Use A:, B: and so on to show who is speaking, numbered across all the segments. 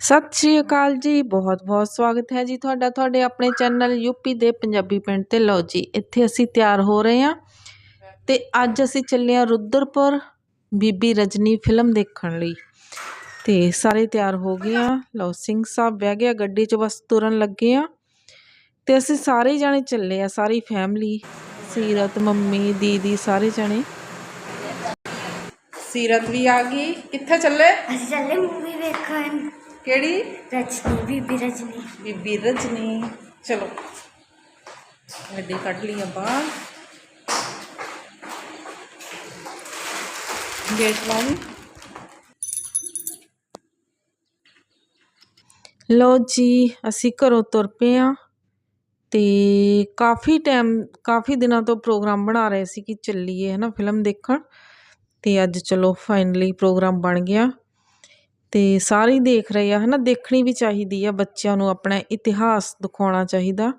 A: ਸਤਿ ਸ਼੍ਰੀ ਅਕਾਲ ਜੀ, ਬਹੁਤ ਬਹੁਤ ਸਵਾਗਤ ਹੈ ਜੀ ਤੁਹਾਡਾ, ਤੁਹਾਡੇ ਆਪਣੇ ਚੈਨਲ ਯੂਪੀ ਦੇ ਪੰਜਾਬੀ ਪਿੰਡ ਤੇ। ਲਓ ਜੀ, ਇੱਥੇ ਅਸੀਂ ਤਿਆਰ ਹੋ ਰਹੇ ਹਾਂ ਤੇ ਅੱਜ ਅਸੀਂ ਚੱਲੇ ਹਾਂ ਰੁਦਰਪੁਰ ਬੀਬੀ ਰਜਨੀ ਫਿਲਮ ਦੇਖਣ ਲਈ। ਤੇ ਸਾਰੇ ਤਿਆਰ ਹੋ ਗਏ ਆ ਲਓ, ਸਿੰਘ ਸਾਹਿਬ ਬਹਿ ਗਿਆ ਗੱਡੀ 'ਚ ਬਸ ਤੁਰਨ ਲੱਗੇ ਆ ਤੇ ਅਸੀਂ ਸਾਰੇ ਜਾਣੇ ਚੱਲੇ ਆ ਸਾਰੀ ਫੈਮਿਲੀ ਸੀਰਤ, ਮੰਮੀ, ਦੀਦੀ ਸਾਰੇ ਜਾਣੇ। ਸੀਰਤ ਵੀ ਆ ਗਈ, ਕਿੱਥੇ ਚੱਲੇ?
B: ਅਸੀਂ ਚੱਲੇ ਮੂਵੀ ਵੇਖਣ।
A: ਕਿਹੜੀ
B: ਰਜਨੀ ਬੀਬੀ ਰਜਨੀ
A: ਬੀਬੀ ਰਜਨੀ ਚਲੋ ਗੱਡੀ ਕੱਢ ਲਈ ਆ ਬਾਹਰ ਗੇਟ ਲਾਉਂ ਲੋ ਜੀ ਅਸੀਂ ਘਰੋਂ ਤੁਰ ਪਏ ਆ ਤੇ ਕਾਫੀ ਟਾਈਮ ਕਾਫੀ ਦਿਨਾਂ ਤੋਂ ਪ੍ਰੋਗਰਾਮ ਬਣਾ ਰਹੇ ਸੀ ਕਿ ਚੱਲੀਏ ਹੈ ਨਾ ਫਿਲਮ ਦੇਖਣ ਤੇ ਅੱਜ ਚਲੋ ਫਾਈਨਲੀ ਪ੍ਰੋਗਰਾਮ ਬਣ ਗਿਆ ਅਤੇ ਸਾਰੇ ਹੀ ਦੇਖ ਰਹੇ ਆ ਹੈ ਨਾ ਦੇਖਣੀ ਵੀ ਚਾਹੀਦੀ ਆ, ਬੱਚਿਆਂ ਨੂੰ ਆਪਣਾ ਇਤਿਹਾਸ ਦਿਖਾਉਣਾ ਚਾਹੀਦਾ।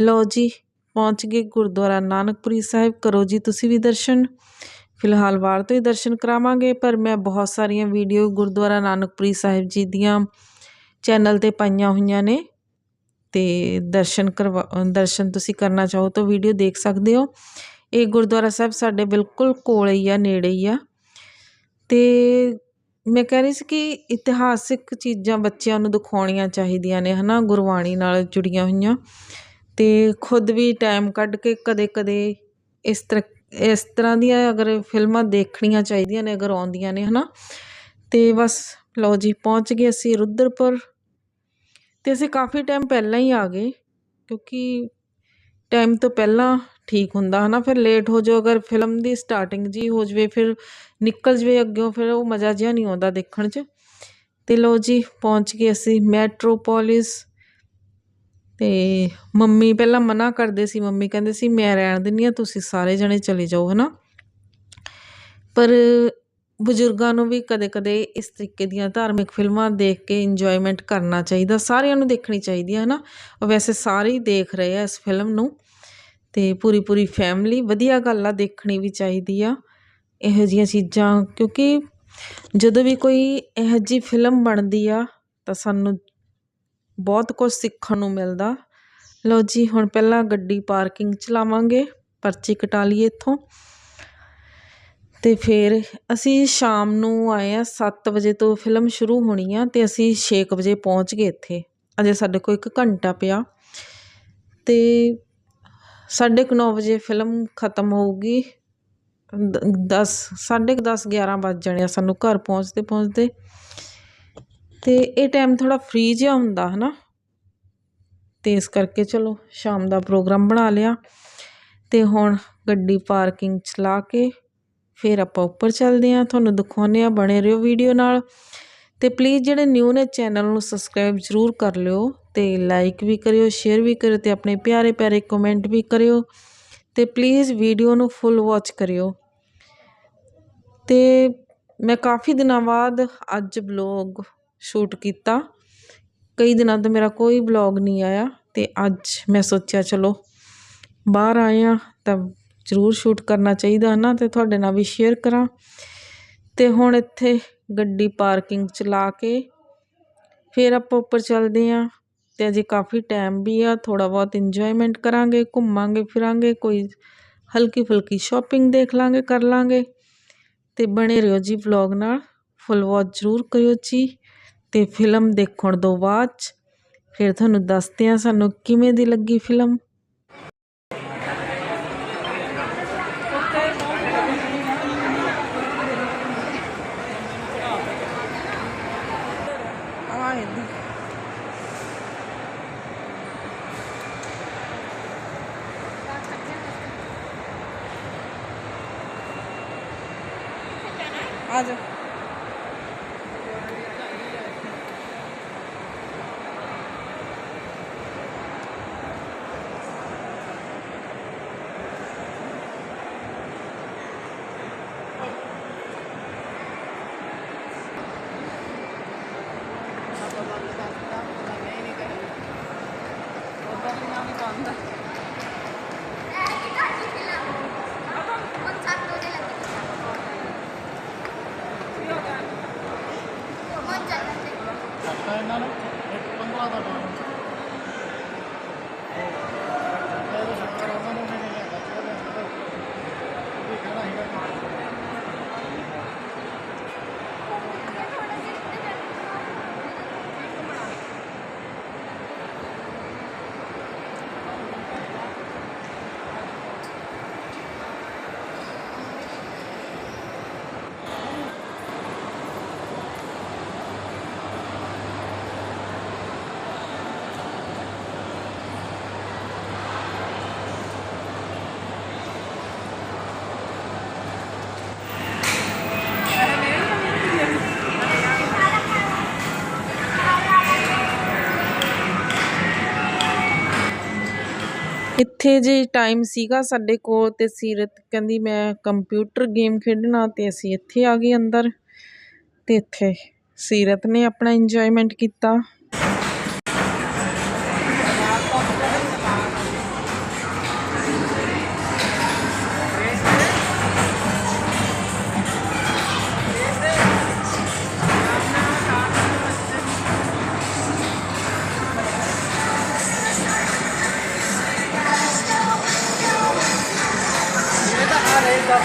A: ਲਓ ਜੀ, ਪਹੁੰਚ ਗਏ ਗੁਰਦੁਆਰਾ ਨਾਨਕਪੁਰੀ ਸਾਹਿਬ। ਕਰੋ ਜੀ, ਤੁਸੀਂ ਵੀ ਦਰਸ਼ਨ। ਫਿਲਹਾਲ ਬਾਹਰ ਤੋਂ ਹੀ ਦਰਸ਼ਨ ਕਰਾਵਾਂਗੇ, ਪਰ ਮੈਂ ਬਹੁਤ ਸਾਰੀਆਂ ਵੀਡੀਓ ਗੁਰਦੁਆਰਾ ਨਾਨਕਪੁਰੀ ਸਾਹਿਬ ਜੀ ਦੀਆਂ ਚੈਨਲ ਤੇ ਪਾਈਆਂ ਹੋਈਆਂ ਨੇ। ਤੇ ਦਰਸ਼ਨ ਕਰਵਾ, ਦਰਸ਼ਨ ਤੁਸੀਂ ਕਰਨਾ ਚਾਹੋ ਤਾਂ ਵੀਡੀਓ ਦੇਖ ਸਕਦੇ ਹੋ। ਇਹ ਗੁਰਦੁਆਰਾ ਸਾਹਿਬ ਸਾਡੇ ਬਿਲਕੁਲ ਕੋਲ ਹੀ ਆ, ਨੇੜੇ ਹੀ ਆ। ਤੇ ਮੈਂ ਕਹਿ ਰਹੀ ਸੀ ਕਿ ਇਤਿਹਾਸਿਕ ਚੀਜ਼ਾਂ ਬੱਚਿਆਂ ਨੂੰ ਦਿਖਾਉਣੀਆਂ ਚਾਹੀਦੀਆਂ ਨੇ ਹੈ ਨਾ ਗੁਰਬਾਣੀ ਨਾਲ ਜੁੜੀਆਂ ਹੋਈਆਂ। ਅਤੇ ਖੁਦ ਵੀ ਟਾਈਮ ਕੱਢ ਕੇ ਕਦੇ-ਕਦੇ ਇਸ ਤਰ ਇਸ ਤਰ੍ਹਾਂ ਦੀਆਂ ਅਗਰ ਫਿਲਮਾਂ ਦੇਖਣੀਆਂ ਚਾਹੀਦੀਆਂ ਨੇ, ਅਗਰ ਆਉਂਦੀਆਂ ਨੇ ਹੈ ਨਾ ਤੇ ਬਸ, ਲਓ ਜੀ, ਪਹੁੰਚ ਗਏ ਅਸੀਂ ਰੁਦਰਪੁਰ। ਅਤੇ ਅਸੀਂ ਕਾਫੀ ਟਾਈਮ ਪਹਿਲਾਂ ਹੀ ਆ ਗਏ, ਕਿਉਂਕਿ ਟਾਈਮ ਤੋਂ ਪਹਿਲਾਂ ਠੀਕ ਹੁੰਦਾ ਹੈ ਨਾ ਫਿਰ ਲੇਟ ਹੋ ਜਾਓ, ਅਗਰ ਫਿਲਮ ਦੀ ਸਟਾਰਟਿੰਗ ਜੀ ਹੋ ਜਵੇ, ਫਿਰ ਨਿਕਲ ਜਵੇ ਅੱਗਿਓਂ ਫਿਰ ਉਹ ਮਜ਼ਾ ਜਿਹਾ ਨਹੀਂ ਆਉਂਦਾ ਦੇਖਣ 'ਚ। ਤੇ ਲੋ ਜੀ, ਪਹੁੰਚ ਗਏ ਅਸੀਂ ਮੈਟਰੋਪੋਲਿਸ ਤੇ ਮੰਮੀ ਪਹਿਲਾਂ ਮਨਾ ਕਰਦੇ ਸੀ, ਮੰਮੀ ਕਹਿੰਦੇ ਸੀ, ਮੈਂ ਰਹਿਣ ਦਿੰਨੀ ਆ ਤੁਸੀਂ ਸਾਰੇ ਜਣੇ ਚਲੇ ਜਾਓ ਹਨਾ? ਪਰ ਬਜ਼ੁਰਗਾਂ ਨੂੰ ਵੀ ਕਦੇ-ਕਦੇ ਇਸ ਤਰੀਕੇ ਦੀਆਂ ਧਾਰਮਿਕ ਫਿਲਮਾਂ ਦੇਖ ਕੇ ਇੰਜੋਇਮੈਂਟ ਕਰਨਾ ਚਾਹੀਦਾ, ਸਾਰਿਆਂ ਨੂੰ ਦੇਖਣੀ ਚਾਹੀਦੀ ਹੈ, ਹਨਾ? ਵੈਸੇ ਸਾਰੇ ਹੀ ਦੇਖ ਰਹੇ ਆ ਇਸ ਫਿਲਮ ਨੂੰ। ਅਤੇ ਪੂਰੀ ਪੂਰੀ ਫੈਮਿਲੀ ਵਧੀਆ ਗੱਲ ਆ, ਦੇਖਣੀ ਵੀ ਚਾਹੀਦੀ ਆ ਇਹੋ ਜਿਹੀਆਂ ਚੀਜ਼ਾਂ, ਕਿਉਂਕਿ ਜਦੋਂ ਵੀ ਕੋਈ ਇਹੋ ਜਿਹੀ ਫਿਲਮ ਬਣਦੀ ਆ, ਤਾਂ ਸਾਨੂੰ ਬਹੁਤ ਕੁਝ ਸਿੱਖਣ ਨੂੰ ਮਿਲਦਾ। ਲਓ ਜੀ, ਹੁਣ ਪਹਿਲਾਂ ਗੱਡੀ ਪਾਰਕਿੰਗ ਚ ਲਾਵਾਂਗੇ ਪਰਚੀ ਕਟਾ ਲਈਏ ਇੱਥੋਂ। ਤੇ ਫਿਰ ਅਸੀਂ ਸ਼ਾਮ ਨੂੰ ਆਏ ਆ 7 ਵਜੇ ਤੋਂ ਫਿਲਮ ਸ਼ੁਰੂ ਹੋਣੀ ਆ ਤੇ ਅਸੀਂ 6 ਵਜੇ ਪਹੁੰਚ ਗਏ ਇੱਥੇ। ਅਜੇ ਸਾਡੇ ਕੋਲ 1 ਘੰਟਾ ਪਿਆ। ਤੇ ਸਾਢੇ ਕੁ ਨੌ ਵਜੇ ਫਿਲਮ ਖਤਮ ਹੋਊਗੀ। ਦ, ਦਸ, ਸਾਢੇ ਕੁ ਦਸ 11 ਵੱਜ ਜਾਣੇ ਆ ਸਾਨੂੰ ਘਰ ਪਹੁੰਚਦੇ ਪਹੁੰਚਦੇ। ਅਤੇ ਇਹ ਟਾਈਮ ਥੋੜ੍ਹਾ ਫ੍ਰੀ ਜਿਹਾ ਹੁੰਦਾ ਹੈ ਨਾ ਅਤੇ ਇਸ ਕਰਕੇ ਚਲੋ ਸ਼ਾਮ ਦਾ ਪ੍ਰੋਗਰਾਮ ਬਣਾ ਲਿਆ। ਅਤੇ ਹੁਣ ਗੱਡੀ ਪਾਰਕਿੰਗ ਚ ਲਾ ਕੇ ਫਿਰ ਆਪਾਂ ਉੱਪਰ ਚੱਲਦੇ ਹਾਂ। ਤੁਹਾਨੂੰ ਦਿਖਾਉਂਦੇ ਹਾਂ ਬਣੇ ਰਹੋ ਵੀਡੀਓ ਨਾਲ। ਅਤੇ ਪਲੀਜ਼ ਜਿਹੜੇ ਨਿਊ ਨੇ ਚੈਨਲ ਨੂੰ ਸਬਸਕ੍ਰਾਈਬ ਜ਼ਰੂਰ ਕਰ ਲਿਓ। ਤੇ ਲਾਈਕ ਵੀ ਕਰਿਓ ਸ਼ੇਅਰ ਵੀ ਕਰਿਓ ਅਤੇ ਆਪਣੇ ਪਿਆਰੇ ਪਿਆਰੇ ਕਮੈਂਟ ਵੀ ਕਰਿਓ ਅਤੇ ਪਲੀਜ਼ ਵੀਡੀਓ ਨੂੰ ਫੁੱਲ ਵਾਚ ਕਰਿਓ। ਅਤੇ ਮੈਂ ਕਾਫੀ ਦਿਨਾਂ ਬਾਅਦ ਅੱਜ ਬਲੌਗ ਸ਼ੂਟ ਕੀਤਾ। ਕਈ ਦਿਨਾਂ ਤੋਂ ਮੇਰਾ ਕੋਈ ਬਲੌਗ ਨਹੀਂ ਆਇਆ ਅਤੇ ਅੱਜ ਮੈਂ ਸੋਚਿਆ ਚਲੋ ਬਾਹਰ ਆਏ ਆ ਤਾਂ ਜ਼ਰੂਰ ਸ਼ੂਟ ਕਰਨਾ ਚਾਹੀਦਾ ਨਾ ਤੇ ਤੁਹਾਡੇ ਨਾਲ ਵੀ ਸ਼ੇਅਰ ਕਰਾਂ। ਤੇ ਹੁਣ ਇੱਥੇ ਗੱਡੀ ਪਾਰਕਿੰਗ ਚ ਲਾ ਕੇ ਫਿਰ ਆਪਾਂ ਉੱਪਰ ਚੱਲਦੇ ਆਂ ਅਤੇ ਅਜੇ ਕਾਫੀ ਟਾਈਮ ਵੀ ਆ, ਥੋੜ੍ਹਾ ਬਹੁਤ ਇੰਜੋਏਮੈਂਟ ਕਰਾਂਗੇ, ਘੁੰਮਾਂਗੇ, ਫਿਰਾਂਗੇ, ਕੋਈ ਹਲਕੀ ਫੁਲਕੀ ਸ਼ੋਪਿੰਗ ਦੇਖ ਲਾਂਗੇ, ਕਰ ਲਾਂਗੇ। ਅਤੇ ਬਣੇ ਰਹੋ ਜੀ ਵਲੌਗ ਨਾਲ ਫੁੱਲ ਵਾਚ ਜ਼ਰੂਰ ਕਰਿਓ ਜੀ। ਅਤੇ ਫਿਲਮ ਦੇਖਣ ਤੋਂ ਬਾਅਦ 'ਚ ਫਿਰ ਤੁਹਾਨੂੰ ਦੱਸਦੇ ਹਾਂ ਸਾਨੂੰ ਕਿਵੇਂ ਦੀ ਲੱਗੀ ਫਿਲਮ ਆ ਜਾ
B: ਮਨ ਚੱਲਦਾ
C: ਇਹਨਾਂ ਨੇ ਇੱਕ 15 ਦਾ ਟਾਈਮ
A: ਇੱਥੇ ਜੇ ਟਾਈਮ ਸੀਗਾ ਸਾਡੇ ਕੋਲ ਤੇ ਸੀਰਤ ਕਹਿੰਦੀ ਮੈਂ ਕੰਪਿਊਟਰ ਗੇਮ ਖੇਡਣਾ ਅਤੇ ਅਸੀਂ ਇੱਥੇ ਆ ਗਏ ਅੰਦਰ ਅਤੇ ਇੱਥੇ ਸੀਰਤ ਨੇ ਆਪਣਾ ਇੰਜੋਏਮੈਂਟ ਕੀਤਾ।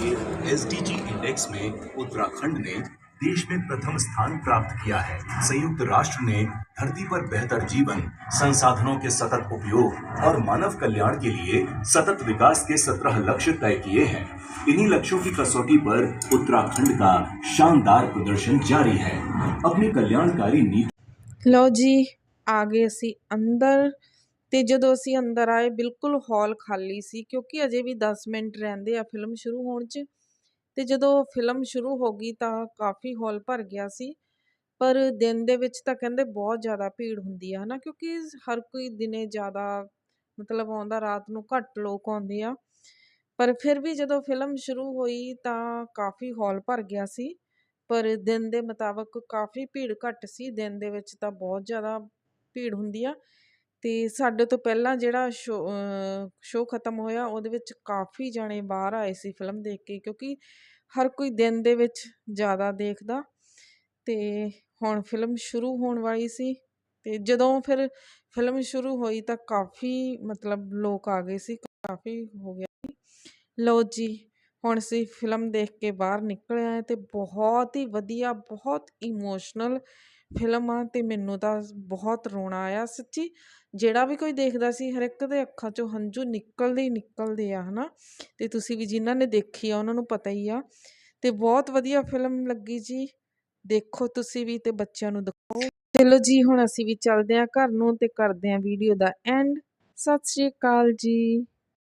D: के एस इंडेक्स में उत्तराखंड ने देश में प्रथम स्थान प्राप्त किया है। संयुक्त राष्ट्र ने धरती पर बेहतर जीवन, संसाधनों के सतत उपयोग और मानव कल्याण के लिए सतत विकास के सत्रह लक्ष्य तय किए हैं। इन्हीं लक्ष्यों की कसौटी पर उत्तराखंड का शानदार प्रदर्शन जारी है। अपनी कल्याणकारी नीति
A: लो जी, आगे सी, अंदर ਤੇ ਜਦੋਂ ਅਸੀਂ ਅੰਦਰ ਆਏ, ਬਿਲਕੁਲ ਹਾਲ ਖਾਲੀ ਸੀ, ਕਿਉਂਕਿ ਅਜੇ ਵੀ 10 ਮਿੰਟ ਰਹਿੰਦੇ ਆ ਫਿਲਮ ਸ਼ੁਰੂ ਹੋਣ 'ਚ। ਤੇ ਜਦੋਂ ਫਿਲਮ ਸ਼ੁਰੂ ਹੋ ਗਈ ਤਾਂ ਕਾਫੀ ਹਾਲ ਭਰ ਗਿਆ ਸੀ। ਪਰ ਦਿਨ ਦੇ ਵਿੱਚ ਤਾਂ ਕਹਿੰਦੇ ਬਹੁਤ ਜ਼ਿਆਦਾ ਭੀੜ ਹੁੰਦੀ ਆ, ਹਨਾ, ਕਿਉਂਕਿ ਹਰ ਕੋਈ ਦਿਨੇ ਜ਼ਿਆਦਾ, ਮਤਲਬ ਆਉਂਦਾ, ਰਾਤ ਨੂੰ ਘੱਟ ਲੋਕ ਆਉਂਦੇ ਆ। ਪਰ ਫਿਰ ਵੀ ਜਦੋਂ ਫਿਲਮ ਸ਼ੁਰੂ ਹੋਈ ਤਾਂ ਕਾਫੀ ਹਾਲ ਭਰ ਗਿਆ ਸੀ। ਪਰ ਦਿਨ ਦੇ ਮੁਤਾਬਕ ਕਾਫੀ ਭੀੜ ਘੱਟ ਸੀ, ਦਿਨ ਦੇ ਵਿੱਚ ਤਾਂ ਬਹੁਤ ਜ਼ਿਆਦਾ ਭੀੜ ਹੁੰਦੀ ਆ। ਅਤੇ ਸਾਡੇ ਤੋਂ ਪਹਿਲਾਂ ਜਿਹੜਾ ਸ਼ੋ ਸ਼ੋਅ ਖਤਮ ਹੋਇਆ, ਉਹਦੇ ਵਿੱਚ ਕਾਫੀ ਜਾਣੇ ਬਾਹਰ ਆਏ ਸੀ ਫਿਲਮ ਦੇਖ ਕੇ, ਕਿਉਂਕਿ ਹਰ ਕੋਈ ਦਿਨ ਦੇ ਵਿੱਚ ਜ਼ਿਆਦਾ ਦੇਖਦਾ। ਅਤੇ ਹੁਣ ਫਿਲਮ ਸ਼ੁਰੂ ਹੋਣ ਵਾਲੀ ਸੀ ਅਤੇ ਜਦੋਂ ਫਿਰ ਫਿਲਮ ਸ਼ੁਰੂ ਹੋਈ ਤਾਂ ਕਾਫੀ ਮਤਲਬ ਲੋਕ ਆ ਗਏ ਸੀ, ਕਾਫੀ ਹੋ ਗਿਆ ਸੀ। ਲਓ ਜੀ, ਹੁਣ ਅਸੀਂ ਫਿਲਮ ਦੇਖ ਕੇ ਬਾਹਰ ਨਿਕਲ ਆਏ ਤੇ ਬਹੁਤ ਹੀ ਵਧੀਆ, ਬਹੁਤ ਇਮੋਸ਼ਨਲ ਫਿਲਮ ਆ ਤੇ ਮੈਨੂੰ ਤਾਂ ਬਹੁਤ ਰੋਣਾ ਆਇਆ। ਸੱਚੀ ਜਿਹੜਾ ਵੀ ਕੋਈ ਦੇਖਦਾ ਸੀ, ਹਰ ਇੱਕ ਦੇ ਅੱਖਾਂ 'ਚੋਂ ਹੰਝੂ ਨਿਕਲਦੇ ਹੀ ਨਿਕਲਦੇ ਆ, ਹਨਾ? ਤੇ ਤੁਸੀਂ ਵੀ ਜਿਨ੍ਹਾਂ ਨੇ ਦੇਖੀ ਆ, ਉਹਨਾਂ ਨੂੰ ਪਤਾ ਹੀ ਆ। ਤੇ ਬਹੁਤ ਵਧੀਆ ਫਿਲਮ ਲੱਗੀ ਜੀ। ਦੇਖੋ ਤੁਸੀਂ ਵੀ ਤੇ ਬੱਚਿਆਂ ਨੂੰ ਦਿਖਾਓ। ਚਲੋ ਜੀ, ਹੁਣ ਅਸੀਂ ਵੀ ਚੱਲਦੇ ਹਾਂ ਘਰ ਨੂੰ ਤੇ ਕਰਦੇ ਹਾਂ ਵੀਡੀਓ ਦਾ ਐਂਡ ਸਤਿ ਸ਼੍ਰੀ ਅਕਾਲ ਜੀ।